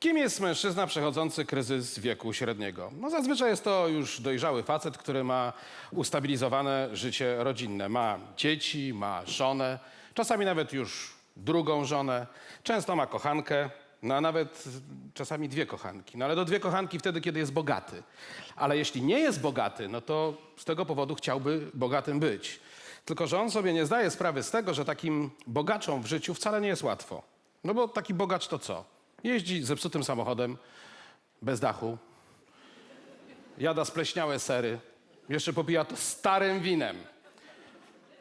Kim jest mężczyzna przechodzący kryzys wieku średniego? No zazwyczaj jest to już dojrzały facet, który ma ustabilizowane życie rodzinne. Ma dzieci, ma żonę, czasami nawet już drugą żonę, często ma kochankę, no a nawet czasami dwie kochanki. No ale do dwie kochanki wtedy, kiedy jest bogaty. Ale jeśli nie jest bogaty, no to z tego powodu chciałby bogatym być. Tylko, że on sobie nie zdaje sprawy z tego, że takim bogaczom w życiu wcale nie jest łatwo. No bo taki bogacz to co? Jeździ zepsutym samochodem, bez dachu, jada spleśniałe sery, jeszcze popija to starym winem.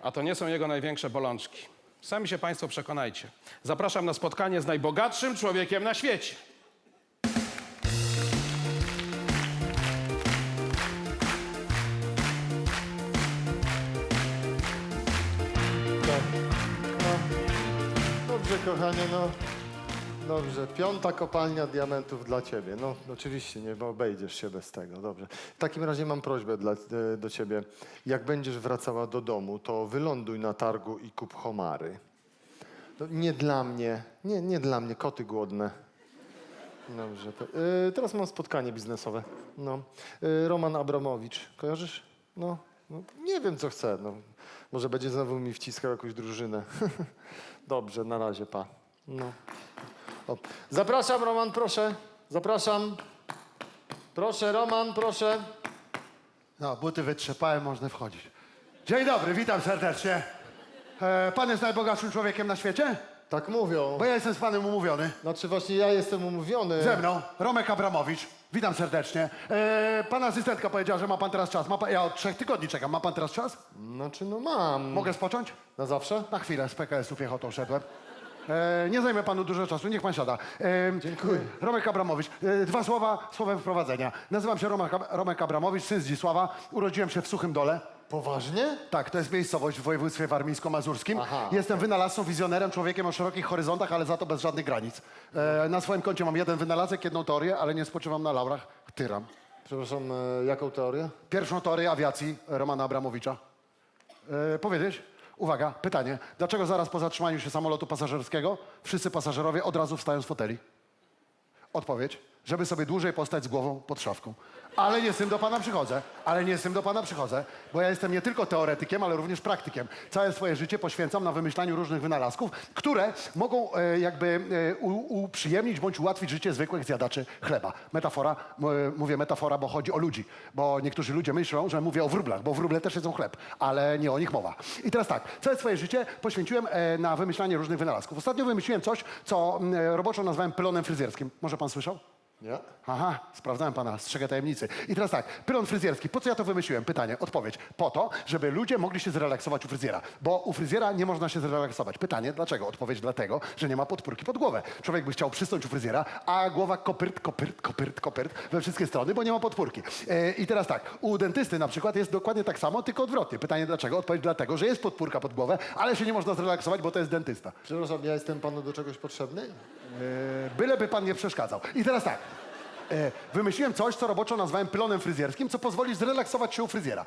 A to nie są jego największe bolączki. Sami się Państwo przekonajcie. Zapraszam na spotkanie z najbogatszym człowiekiem na świecie. Tak. No. Dobrze, kochanie, no. Dobrze. Piąta kopalnia diamentów dla ciebie. No, oczywiście, nie obejdziesz się bez tego. Dobrze. W takim razie mam prośbę dla, e, do ciebie. Jak będziesz wracała do domu, to wyląduj na targu i kup homary. No, nie dla mnie. Nie, nie dla mnie. Koty głodne. Dobrze. E, teraz mam spotkanie biznesowe. No. E, Roman Abramowicz. Kojarzysz? No, no. Nie wiem, co chce. No. Może będzie znowu mi wciskał jakąś drużynę. Dobrze, na razie, pa. No. O. Zapraszam, Roman, proszę. Zapraszam. Proszę, Roman, proszę. No, buty wytrzepałem, można wchodzić. Dzień dobry, witam serdecznie. E, pan jest najbogatszym człowiekiem na świecie? Tak mówią. Bo ja jestem z panem umówiony. Znaczy właśnie ja jestem umówiony. Ze mną, Romek Abramowicz. Witam serdecznie. E, pana asystentka powiedziała, że ma pan teraz czas. Ma pan, ja od trzech tygodni czekam. Ma pan teraz czas? Znaczy no mam. Mogę spocząć? Na zawsze? Na chwilę, z PKS-u piechotą szedłem. E, nie zajmę panu dużo czasu, niech pan siada. E, Dziękuję. Romek Abramowicz. E, dwa słowa, słowem wprowadzenia. Nazywam się Romek, Romek Abramowicz, syn Zdzisława. Urodziłem się w Suchym Dole. Poważnie? Tak, to jest miejscowość w województwie warmińsko-mazurskim. Aha. Jestem wynalazcą, wizjonerem, człowiekiem o szerokich horyzontach, ale za to bez żadnych granic. E, na swoim koncie mam jeden wynalazek, jedną teorię, ale nie spoczywam na laurach. Tyram. Przepraszam, e, jaką teorię? Pierwszą teorię awiacji Romana Abramowicza. E, powiedzieć? Uwaga, pytanie. Dlaczego zaraz po zatrzymaniu się samolotu pasażerskiego wszyscy pasażerowie od razu wstają z foteli? Odpowiedź. Żeby sobie dłużej postać z głową pod szafką. Ale nie z tym do pana przychodzę. Ale nie z tym do pana przychodzę, bo ja jestem nie tylko teoretykiem, ale również praktykiem. Całe swoje życie poświęcam na wymyślaniu różnych wynalazków, które mogą e, jakby e, u, uprzyjemnić bądź ułatwić życie zwykłych zjadaczy chleba. Metafora, e, mówię metafora, bo chodzi o ludzi. Bo niektórzy ludzie myślą, że mówię o wróblach, bo wróble też jedzą chleb, ale nie o nich mowa. I teraz tak, całe swoje życie poświęciłem e, na wymyślanie różnych wynalazków. Ostatnio wymyśliłem coś, co e, roboczo nazwałem pylonem fryzjerskim. Może pan słyszał? Nie. Aha, sprawdzałem pana, strzegę tajemnicy. I teraz tak, pylon fryzjerski. Po co ja to wymyśliłem? Pytanie, odpowiedź. Po to, żeby ludzie mogli się zrelaksować u fryzjera. Bo u fryzjera nie można się zrelaksować. Pytanie, dlaczego? Odpowiedź dlatego, że nie ma podpórki pod głowę. Człowiek by chciał przysnąć u fryzjera, a głowa kopyrt, kopyrt, kopyrt, kopyrt we wszystkie strony, bo nie ma podpórki. E, I teraz tak, u dentysty na przykład jest dokładnie tak samo, tylko odwrotnie. Pytanie dlaczego? Odpowiedź dlatego, że jest podpórka pod głowę, ale się nie można zrelaksować, bo to jest dentysta. Przepraszam, ja jestem panu do czegoś potrzebny? E, byleby pan nie przeszkadzał. I teraz tak. E, wymyśliłem coś, co roboczo nazwałem pylonem fryzjerskim, co pozwoli zrelaksować się u fryzjera.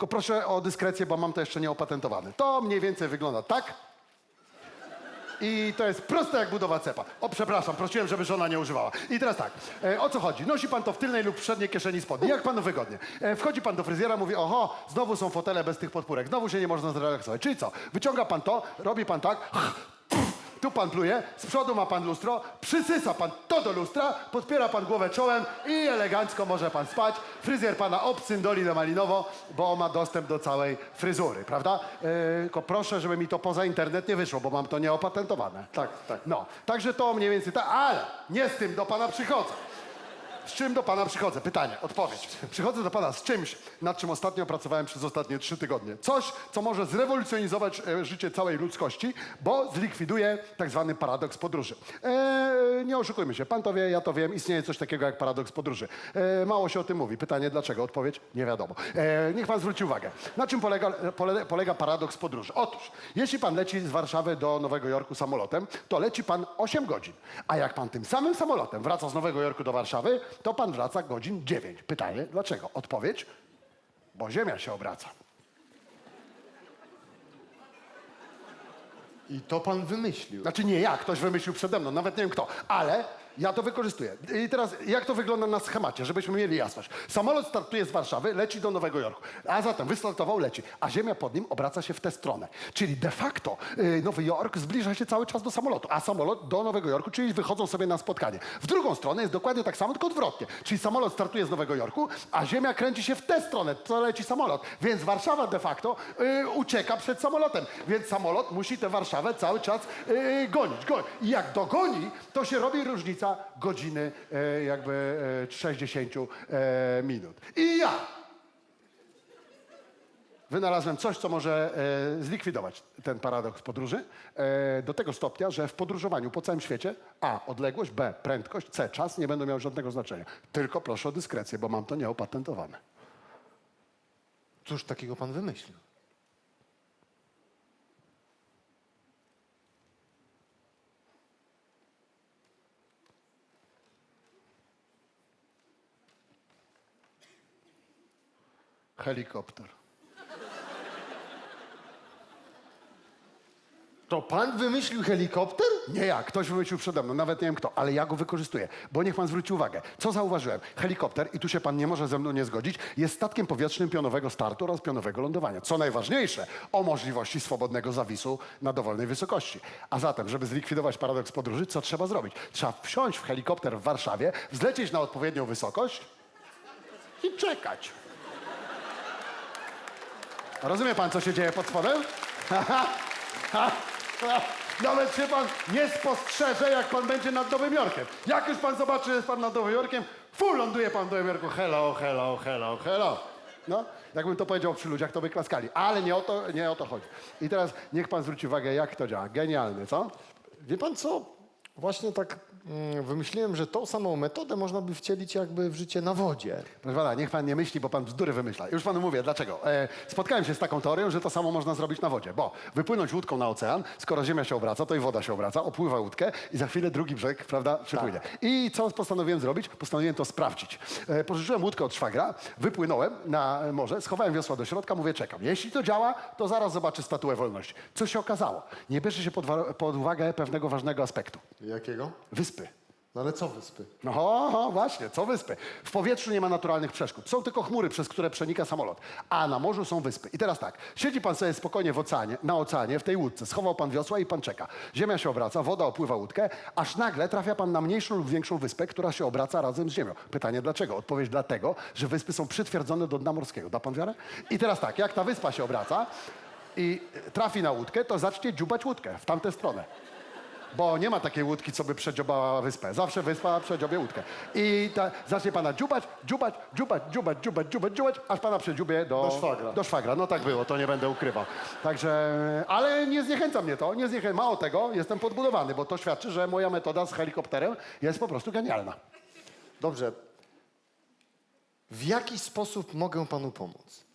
E, proszę o dyskrecję, bo mam to jeszcze nieopatentowane. To mniej więcej wygląda tak. I to jest proste jak budowa cepa. O, przepraszam, prosiłem, żeby żona nie używała. I teraz tak, e, o co chodzi? Nosi pan to w tylnej lub przedniej kieszeni spodni, jak panu wygodnie. E, wchodzi pan do fryzjera, mówi, oho, znowu są fotele bez tych podpórek, znowu się nie można zrelaksować. Czyli co? Wyciąga pan to, robi pan tak, tu pan pluje, z przodu ma pan lustro, przysysa pan to do lustra, podpiera pan głowę czołem i elegancko może pan spać. Fryzjer pana obcyndoli na malinowo, bo ma dostęp do całej fryzury, prawda? Yy, tylko proszę, żeby mi to poza internet nie wyszło, bo mam to nieopatentowane. Tak, tak. No, także to mniej więcej tak, ale nie z tym do pana przychodzę. Z czym do pana przychodzę? Pytanie, odpowiedź. Przychodzę do pana z czymś, nad czym ostatnio pracowałem przez ostatnie trzy tygodnie. Coś, co może zrewolucjonizować e, życie całej ludzkości, bo zlikwiduje tak zwany paradoks podróży. E, nie oszukujmy się, pan to wie, ja to wiem, istnieje coś takiego jak paradoks podróży. E, mało się o tym mówi. Pytanie dlaczego? Odpowiedź nie wiadomo. Niech pan zwróci uwagę. Na czym polega, pole, polega paradoks podróży? Otóż, jeśli pan leci z Warszawy do Nowego Jorku samolotem, to leci pan 8 godzin. A jak pan tym samym samolotem wraca z Nowego Jorku do Warszawy, to pan wraca godzin 9. Pytanie, dlaczego? Odpowiedź, bo Ziemia się obraca. I to pan wymyślił. Znaczy nie ja, ktoś wymyślił przede mną, nawet nie wiem kto. Ale Ja to wykorzystuję. I teraz, jak to wygląda na schemacie, żebyśmy mieli jasność. Samolot startuje z Warszawy, leci do Nowego Jorku. A zatem wystartował, leci. A Ziemia pod nim obraca się w tę stronę. Czyli de facto y, Nowy Jork zbliża się cały czas do samolotu, a samolot do Nowego Jorku, czyli wychodzą sobie na spotkanie. W drugą stronę jest dokładnie tak samo, tylko odwrotnie. Czyli samolot startuje z Nowego Jorku, a Ziemia kręci się w tę stronę, co leci samolot. Więc Warszawa de facto y, ucieka przed samolotem. Więc samolot musi tę Warszawę cały czas y, gonić. Go. I jak dogoni, to się robi różnica godziny e, jakby e, 60 e, minut. I ja wynalazłem coś, co może e, zlikwidować ten paradoks podróży e, do tego stopnia, że w podróżowaniu po całym świecie A. Odległość, B. Prędkość, C. Czas nie będą miały żadnego znaczenia. Tylko proszę o dyskrecję, bo mam to nieopatentowane. Cóż takiego pan wymyślił? Helikopter. To pan wymyślił helikopter? Nie ja, ktoś wymyślił przede mną, nawet nie wiem kto, ale ja go wykorzystuję. Bo niech pan zwróci uwagę, co zauważyłem. Helikopter, i tu się pan nie może ze mną nie zgodzić, jest statkiem powietrznym pionowego startu oraz pionowego lądowania. Co najważniejsze, o możliwości swobodnego zawisu na dowolnej wysokości. A zatem, żeby zlikwidować paradoks podróży, co trzeba zrobić? Trzeba wsiąść w helikopter w Warszawie, wzlecieć na odpowiednią wysokość i czekać. Rozumie pan, co się dzieje pod spodem? Nawet się pan nie spostrzeże, jak pan będzie nad Nowym Jorkiem. Jak już pan zobaczy, że jest pan nad Nowym Jorkiem, fu, ląduje pan w Nowym Jorku. Hello, hello, hello, hello. No, jakbym to powiedział przy ludziach, to by klaskali. Ale nie o to, nie o to chodzi. I teraz niech pan zwróci uwagę, jak to działa. Genialny, co? Wie pan co? Właśnie tak wymyśliłem, że tą samą metodę można by wcielić jakby w życie na wodzie. Proszę pana, niech pan nie myśli, bo pan bzdury wymyśla. Już panu mówię, dlaczego. E, spotkałem się z taką teorią, że to samo można zrobić na wodzie, bo wypłynąć łódką na ocean, skoro ziemia się obraca, to i woda się obraca, opływa łódkę i za chwilę drugi brzeg, prawda, przypłynie. I co postanowiłem zrobić? Postanowiłem to sprawdzić. E, pożyczyłem łódkę od szwagra, wypłynąłem na morze, schowałem wiosła do środka, mówię, czekam. Jeśli to działa, to zaraz zobaczę statuę wolności. Co się okazało? Nie bierze się pod, pod uwagę pewnego ważnego aspektu. Jakiego? Wyspy. No ale co wyspy? No właśnie, co wyspy? W powietrzu nie ma naturalnych przeszkód. Są tylko chmury, przez które przenika samolot. A na morzu są wyspy. I teraz tak, siedzi pan sobie spokojnie w oceanie, na oceanie, w tej łódce, schował pan wiosła i pan czeka. Ziemia się obraca, woda opływa łódkę, aż nagle trafia pan na mniejszą lub większą wyspę, która się obraca razem z ziemią. Pytanie dlaczego? Odpowiedź dlatego, że wyspy są przytwierdzone do dna morskiego. Da pan wiarę? I teraz tak, jak ta wyspa się obraca i trafi na łódkę, to zacznie dziubać łódkę w tamtę stronę. Bo nie ma takiej łódki, co by przedziobała wyspę. Zawsze wyspa przedziobie łódkę. I ta, zacznie pana dziubać, dziubać, dziubać, dziubać, dziubać, dziubać, dziubać, aż pana przedziubie do... Do szwagra. Do szwagra. No tak było, to nie będę ukrywał. Także, ale nie zniechęca mnie to, nie zniechęca. Mało tego, jestem podbudowany, bo to świadczy, że moja metoda z helikopterem jest po prostu genialna. Dobrze. W jaki sposób mogę panu pomóc?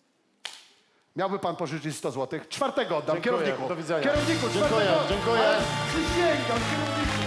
Miałby pan pożyczyć 100 zł. Czwartego oddam Dziękuję, kierowniku. do widzenia. Kierowniku, Dziękuję, czwartego. dziękuję. Ale Przysięgam, kierowniku.